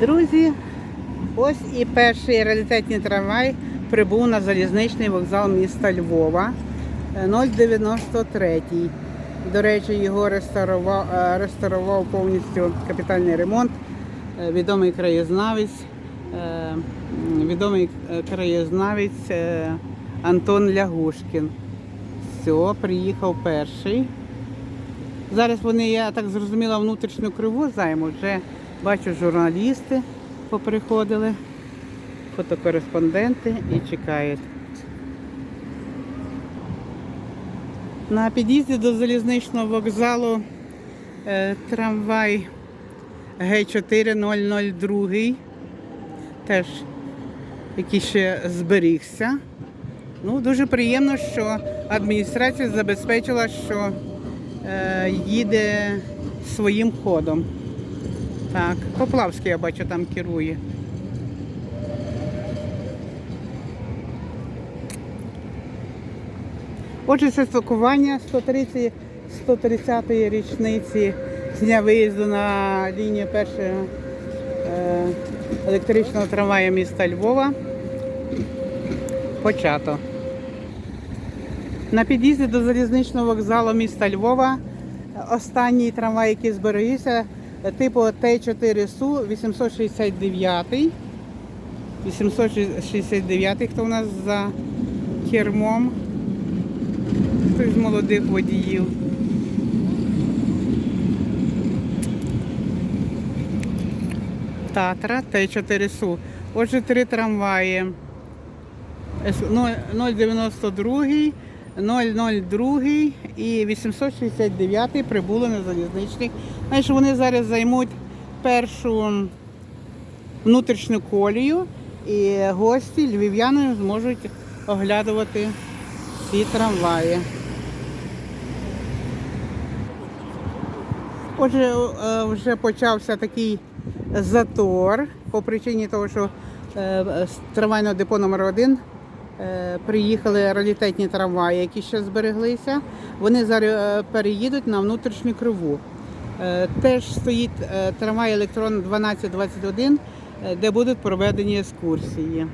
Друзі, ось і перший реалітетний трамвай прибув на залізничний вокзал міста Львова е, 093. До речі, його реставрував, е, реставрував повністю капітальний ремонт. Е, Відомий краєзнавець, е, відомий е, краєзнавець е, Антон Лягушкін. Все, приїхав перший. Зараз вони, я так зрозуміла, внутрішню криву займуть. Вже бачу, журналісти поприходили, фотокореспонденти і чекають. На під'їзді до залізничного вокзалу е, трамвай Г4002, теж який ще зберігся. Ну, дуже приємно, що адміністрація забезпечила, що е, їде своїм ходом. Так, Поплавський, я бачу, там керує. Отже, це святкування 130 130-ї річниці з дня виїзду на лінію першого е, електричного трамвая міста Львова. Почато. На під'їзді до залізничного вокзалу міста Львова останній трамвай, який зберігся, типу Т4 Су 869. 869, хто у нас за кермом. Хтось з молодих водіїв. Татра Т4 Су. Отже, три трамваї. Ну, 092, 002 і 869 прибули на залізничний. Знаєш, вони зараз займуть першу внутрішню колію і гості, львів'яни зможуть оглядувати ці трамваї. Отже, е, вже почався такий затор по причині того, що е, трамвайного депо номер 1 приїхали раритетні трамваї, які ще збереглися. Вони зараз е, переїдуть на внутрішню криву. Е, Теж стоїть е, трамвай електрон 1221, е, де будуть проведені екскурсії.